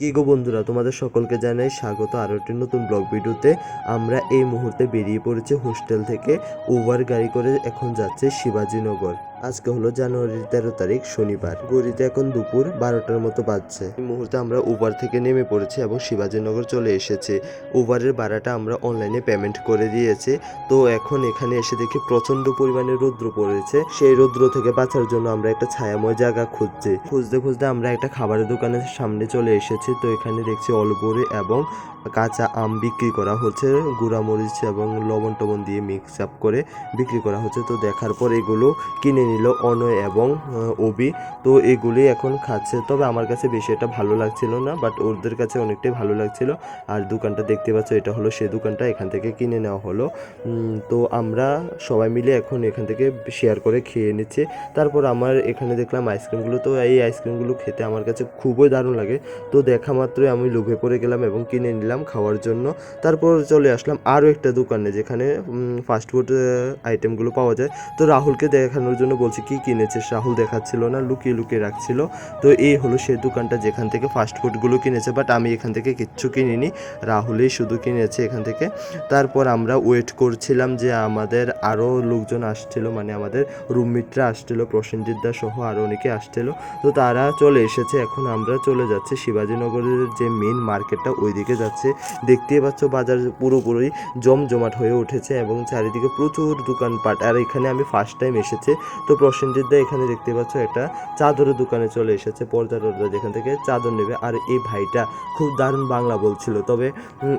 কি গো বন্ধুরা, তোমাদের সকলকে জানাই স্বাগত আরও একটি নতুন ব্লগ ভিডিওতে। আমরা এই মুহূর্তে বেরিয়ে পড়েছি হোস্টেল থেকে উবার গাড়ি করে এখন যাচ্ছে শিবাজীনগর। আজকে হলো জানুয়ারির তেরো তারিখ, শনিবার। গড়িতে এখন দুপুর বারোটার মতো বাজছে। এই মুহূর্তে আমরা উবার থেকে নেমে পড়েছি এবং শিবাজীনগর চলে এসেছে। উবারের ভাড়াটা আমরা অনলাইনে পেমেন্ট করে দিয়েছি। তো এখন এখানে এসে দেখি প্রচণ্ড পরিমাণে রৌদ্র পড়েছে। সেই রৌদ্র থেকে বাঁচার জন্য আমরা একটা ছায়াময় জায়গা খুঁজছি। খুঁজতে খুঁজতে আমরা একটা খাবারের দোকানের সামনে চলে এসেছি। তো এখানে দেখছি অলবরে এবং কাঁচা আম বিক্রি করা হচ্ছে। গুঁড়া মরিচ এবং লবণ টবণ দিয়ে মিক্স আপ করে বিক্রি করা হচ্ছে। তো দেখার পর এগুলো কিনে নিল অনয় এবং অবি। তো এগুলি এখন খাচ্ছে। তবে আমার কাছে বেশি এটা ভালো লাগছিল না বাট ওদের কাছে অনেকটাই ভালো লাগছিল। আর দোকানটা দেখতে পাচ্ছ, এটা হলো সে দোকানটা, এখান থেকে কিনে নেওয়া হলো। তো আমরা সবাই মিলে এখন এখান থেকে শেয়ার করে খেয়ে নিচ্ছি। তারপর আমার এখানে দেখলাম আইসক্রিমগুলো তো এই আইসক্রিমগুলো খেতে আমার কাছে খুবই দারুণ লাগে। তো দেখা মাত্রই আমি লোভে পড়ে গেলাম এবং কিনে নিলাম খাওয়ার জন্য। তারপর চলে আসলাম আরও একটা দোকানে, যেখানে ফাস্টফুড আইটেমগুলো পাওয়া যায়। তো রাহুলকে দেখানোর জন্য বলছি, কি কিনেছে? রাহুল দেখাচ্ছিল না, লুকিয়ে লুকিয়ে রাখছিল। তো এই হলো সেই দোকানটা যেখান থেকে ফাস্টফুডগুলো কিনেছে বাট আমি এখান থেকে কিচ্ছু কিনিনি। রাহুলই শুধু কিনেছে এখান থেকে। তারপর আমরা ওয়েট করছিলাম যে আমাদের আরও লোকজন আসছিল মানে আমাদের রুমমেটরা আসছিল, প্রসেনজিৎ দা সহ আরও অনেকে আসছিল। তো তারা চলে এসেছে, এখন আমরা চলে যাচ্ছি শিবাজীনগরের যে মেন মার্কেটটা ওইদিকে যাচ্ছে। দেখতেই পাচ্ছ বাজার পুরোপুরি জমজমাট হয়ে উঠেছে এবং চারিদিকে প্রচুর দোকানপাট। আর এখানে আমি ফার্স্ট টাইম এসেছি তো প্রসেনজিৎ দা এখানে দেখতে পাচ্ছ একটা চাদরের দোকানে চলে এসেছে পর্দা টর্দা যেখান থেকে চাদর নেবে। আর এই ভাইটা খুব দারুণ বাংলা বলছিল, তবে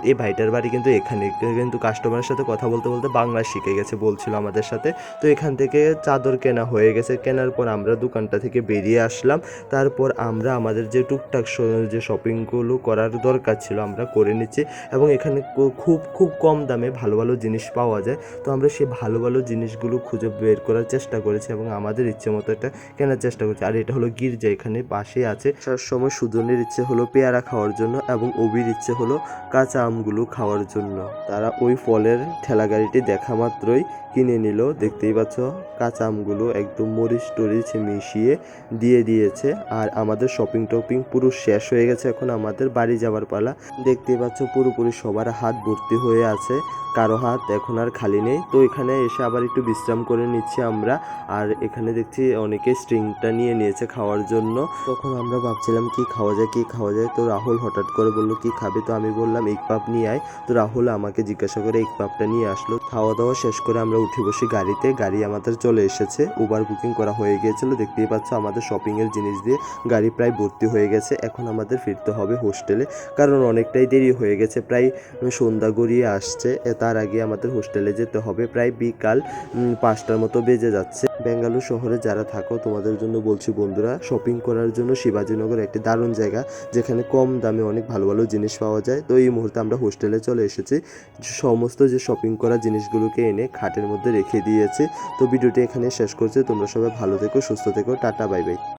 এই ভাইটার বাড়ি কিন্তু এখানে, কিন্তু কাস্টমারের সাথে কথা বলতে বলতে বাংলা শিখে গেছে, বলছিল আমাদের সাথে। তো এখান থেকে চাদর কেনা হয়ে গেছে, কেনার পর আমরা দোকানটা থেকে বেরিয়ে আসলাম। তারপর আমরা আমাদের যে টুকটাক যে শপিংগুলো করার দরকার ছিল, আমরা করে নিচ্ছি এবং এখানে খুব খুব কম দামে ভালো ভালো জিনিস পাওয়া যায়। তো আমরা সেই ভালো ভালো জিনিসগুলো খুঁজে বের করার চেষ্টা করেছি এবং আমাদের ইচ্ছে মতো এটা কেনার চেষ্টা করছি। আর এটা হলো গির্জা, এখানে পাশে আছে। সবসময় সময় সুজনের ইচ্ছে হলো পেয়ারা খাওয়ার জন্য এবং অবির ইচ্ছে হলো কাঁচা আমগুলো খাওয়ার জন্য। তারা ওই ফলের ঠেলাগাড়িটি দেখা মাত্রই কিনে নিল। দেখতেই পাচ্ছ, কাঁচা আমগুলো একদম মরিচ টরিচ মিশিয়ে দিয়ে দিয়েছে। আর আমাদের শপিং টপিং পুরো শেষ হয়ে গেছে এখন আমাদের বাড়ি যাবার পালা। দেখতেই পাচ্ছ, পুরোপুরি সবার হাত ভর্তি হয়ে আছে। কারও হাত এখন আর খালি নেই। তো এখানে এসে আবার একটু বিশ্রাম করে নিচ্ছি আমরা। আর এখানে দেখছি অনেকে স্ট্রিংটা নিয়ে নিয়েছে খাওয়ার জন্য। তখন আমরা ভাবছিলাম, কি খাওয়া যায়, কি খাওয়া যায়? তো রাহুল হঠাৎ করে বলল, কি খাবে? তো আমি বললাম, এগ পাপ নিয়ে আয়। তো রাহুল আমাকে জিজ্ঞাসা করে, এগ পাপটা নিয়ে আসলো? খাওয়া দাওয়া শেষ করে আমরা উঠে বসি গাড়িতে, গাড়ি আমাদের চলে এসেছে। উবার বুকিং করা হয়ে গিয়েছিল। দেখতেই পাচ্ছ আমাদের শপিংয়ের জিনিস দিয়ে গাড়ি প্রায় ভর্তি হয়ে গেছে। এখন আমাদের ফিরতে হবে হোস্টেলে কারণ অনেকটাই দেরি হয়ে গেছে। প্রায় সন্ধ্যা গড়িয়ে আসছে। তার আগে আমাদের হোস্টেলে যেতে হবে। প্রায় বিকাল পাঁচটার মতো বেজে যাচ্ছে। বেঙ্গালুরু শহরে যারা থাকো, তোমাদের জন্য বলছি বন্ধুরা শপিং করার জন্য শিবাজীনগর একটি দারুণ জায়গা, যেখানে কম দামে অনেক ভালো ভালো জিনিস পাওয়া যায়। তো এই মুহূর্তে আমরা হোস্টেলে চলে এসেছি। সমস্ত যে শপিং করা জিনিসগুলোকে এনে খাটের মধ্যে রেখে দিয়েছে। তো ভিডিওটি এখানে শেষ করছি। তোমরা সবাই ভালো থেকো, সুস্থ থেকো, টাটা বাই বাই